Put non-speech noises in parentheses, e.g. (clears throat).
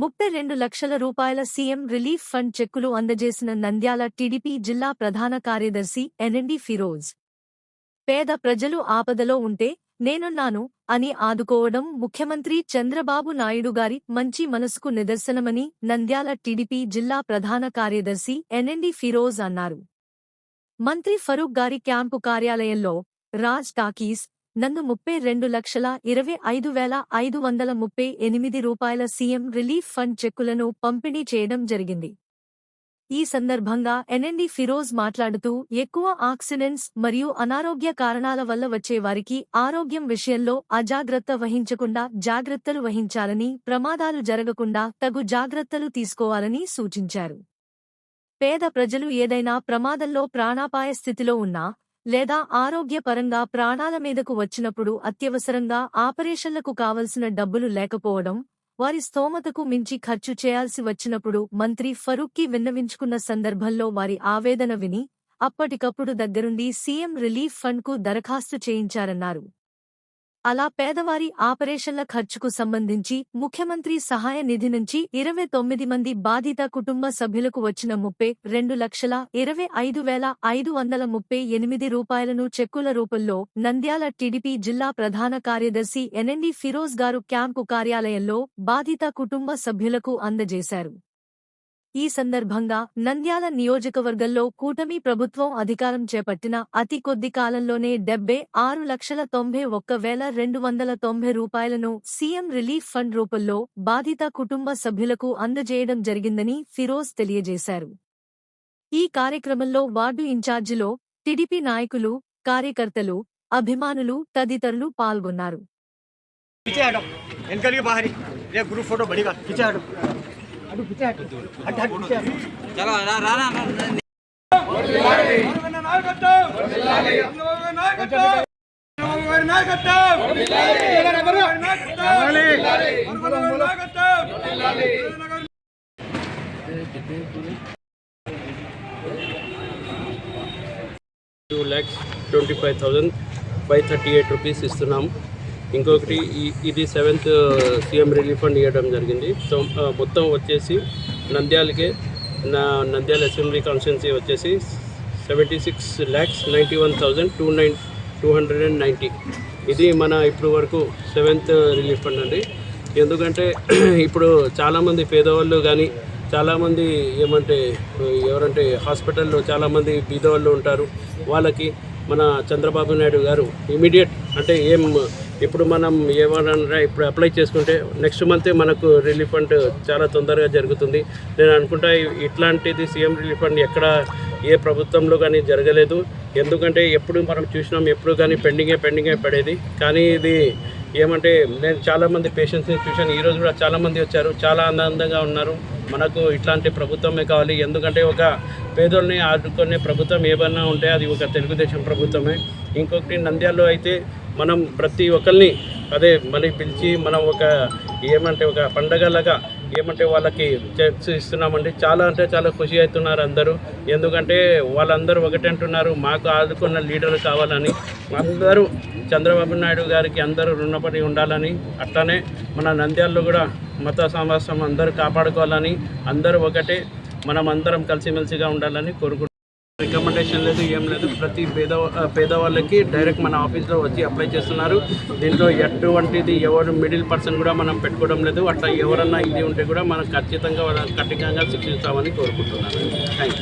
ముప్పై రెండు లక్షల రూపాయల సీఎం రిలీఫ్ ఫండ్ చెక్కులు అందజేసిన నంద్యాల టీడీపీ జిల్లా ప్రధాన కార్యదర్శి ఎన్ఎండి ఫిరోజ్. పేద ప్రజలు ఆపదలో ఉంటే నేనున్నాను అని ఆదుకోవడం ముఖ్యమంత్రి చంద్రబాబు నాయుడు గారి మంచి మనసుకు నిదర్శనమని నంద్యాల టీడీపీ జిల్లా ప్రధాన కార్యదర్శి ఎన్ఎండి ఫిరోజ్ అన్నారు. మంత్రి ఫరూక్ గారి క్యాంపు కార్యాలయంలో రాజ్ టాకీస్ నన్ను ముప్పై రెండు లక్షల ఇరవై ఐదు వేల ఐదు వందల ముప్పై ఎనిమిది రూపాయల సీఎం రిలీఫ్ ఫండ్ చెక్కులను పంపిణీ చేయడం జరిగింది. ఈ సందర్భంగా ఎన్ఎండి ఫిరోజ్ మాట్లాడుతూ ఎక్కువ ఆక్సిడెంట్స్ మరియు అనారోగ్య కారణాల వల్ల వచ్చే వారికి ఆరోగ్యం విషయంలో అజాగ్రత్త వహించకుండా జాగ్రత్తలు వహించాలని ప్రమాదాలు జరగకుండా తగు జాగ్రత్తలు తీసుకోవాలని సూచించారు. పేద ప్రజలు ఏదైనా ప్రమాదంలో ప్రాణాపాయ స్థితిలో ఉన్నా లేదా ఆరోగ్యపరంగా ప్రాణాల మీదకు వచ్చినప్పుడు అత్యవసరంగా ఆపరేషన్లకు కావలసిన డబ్బులు లేకపోవడం వారి స్తోమతకు మించి ఖర్చు చేయాల్సి వచ్చినప్పుడు మంత్రి ఫరూక్కి విన్నవించుకున్న సందర్భంలో వారి ఆవేదన విని అప్పటికప్పుడు దగ్గరుండి సీఎం రిలీఫ్ ఫండ్కు దరఖాస్తు చేయించారన్నారు. అలా పేదవారి ఆపరేషన్ల ఖర్చుకు సంబంధించి ముఖ్యమంత్రి సహాయ నిధి నుంచి ఇరవై తొమ్మిది మంది బాధిత కుటుంబ సభ్యులకు వచ్చిన ముప్పై రెండు లక్షల ఇరవై ఐదు వేల ఐదు వందల ముప్పై ఎనిమిది రూపాయలను చెక్కుల రూపంలో నంద్యాల టీడీపీ జిల్లా ప్రధాన కార్యదర్శి ఎన్ఎండి ఫిరోజ్ గారు క్యాంపు కార్యాలయంలో బాధిత కుటుంబ సభ్యులకు అందజేశారు. ఈ సందర్భంగా నంద్యాల నియోజకవర్గంలో కూటమి ప్రభుత్వం అధికారం చేపట్టిన అతి కొద్ది కాలంలోనే డెబ్బై ఆరు లక్షల తొంభై ఒక్క వేల రెండు వందల తొంభై రూపాయలను సీఎం రిలీఫ్ ఫండ్ రూపంలో బాధిత కుటుంబ సభ్యులకు అందజేయడం జరిగిందని ఫిరోజ్ తెలియజేశారు. ఈ కార్యక్రమంలో వార్డు ఇన్ఛార్జిలో టిడిపి నాయకులు కార్యకర్తలు అభిమానులు తదితరులు పాల్గొన్నారు. Two lakhs twenty five thousand five thirty eight rupees ఇస్తున్నాము. ఇంకొకటి ఈ- ఇది seventh uh, CM relief fund ఇవ్వడం జరిగింది. సో uh, మొత్తం వచ్చేసి నంద్యాలకే నా నంద్యాల అసెంబ్లీ కాన్స్టిట్యున్సీ వచ్చేసి seventy six lakhs ninety one thousand two nine two hundred and ninety. ఇది మన ఇప్పుడు వరకు సెవెంత్ uh, రిలీఫ్ ఫండ్ అండి. ఎందుకంటే (clears throat) ఇప్పుడు చాలామంది పేదవాళ్ళు కానీ చాలామంది ఏమంటే ఎవరంటే హాస్పిటల్లో చాలామంది బీదవాళ్ళు ఉంటారు. వాళ్ళకి మన చంద్రబాబు నాయుడు గారు ఇమీడియట్ అంటే ఏం ఇప్పుడు మనం ఏమన్నా ఇప్పుడు అప్లై చేసుకుంటే నెక్స్ట్ మంతే మనకు రిలీఫ్ ఫండ్ చాలా తొందరగా జరుగుతుంది. నేను అనుకుంటా ఇట్లాంటిది సీఎం రిలీఫ్ ఫండ్ ఎక్కడ ఏ ప్రభుత్వంలో కానీ జరగలేదు. ఎందుకంటే ఎప్పుడు మనం చూసినాం ఎప్పుడు కానీ పెండింగే పెండింగే పడేది. కానీ ఇది ఏమంటే నేను చాలామంది పేషెంట్స్ని చూశాను. ఈరోజు కూడా చాలామంది వచ్చారు. చాలా ఆనందంగా ఉన్నారు. మనకు ఇట్లాంటి ప్రభుత్వమే కావాలి. ఎందుకంటే ఒక పేదోళ్ళని ఆదుకునే ప్రభుత్వం ఏమన్నా ఉంటే అది ఒక తెలుగుదేశం ప్రభుత్వమే. ఇంకొకటి నంద్యాలలో అయితే మనం ప్రతి ఒక్కరిని అదే మళ్ళీ పిలిచి మనం ఒక ఏమంటే ఒక పండగలాగా ఏమంటే వాళ్ళకి చెక్స్ ఇస్తున్నామండి. చాలా అంటే చాలా ఖుషి అవుతున్నారు అందరూ. ఎందుకంటే వాళ్ళందరూ ఒకటి అంటున్నారు మాకు ఆదుకున్న లీడర్లు కావాలని. అందరూ చంద్రబాబు నాయుడు గారికి అందరూ రుణపడి ఉండాలని అట్లానే మన నంద్యాలలో కూడా మత సమాసం అందరూ కాపాడుకోవాలని అందరూ ఒకటే మనం అందరం కలిసిమెలిసిగా ఉండాలని కోరుకుంటున్నాం. రికమెండేషన్ లేదు ఏం లేదు. ప్రతి పేద పేదవాళ్ళకి డైరెక్ట్ మన ఆఫీస్లో వచ్చి అప్లై చేస్తున్నారు. దీంట్లో ఎటువంటిది ఎవరు మిడిల్ పర్సన్ కూడా మనం పెట్టుకోవడం లేదు. అట్లా ఎవరన్నా ఇది ఉంటే కూడా మనం ఖచ్చితంగా కఠినంగా శిక్షిస్తామని కోరుకుంటున్నాను. Thank you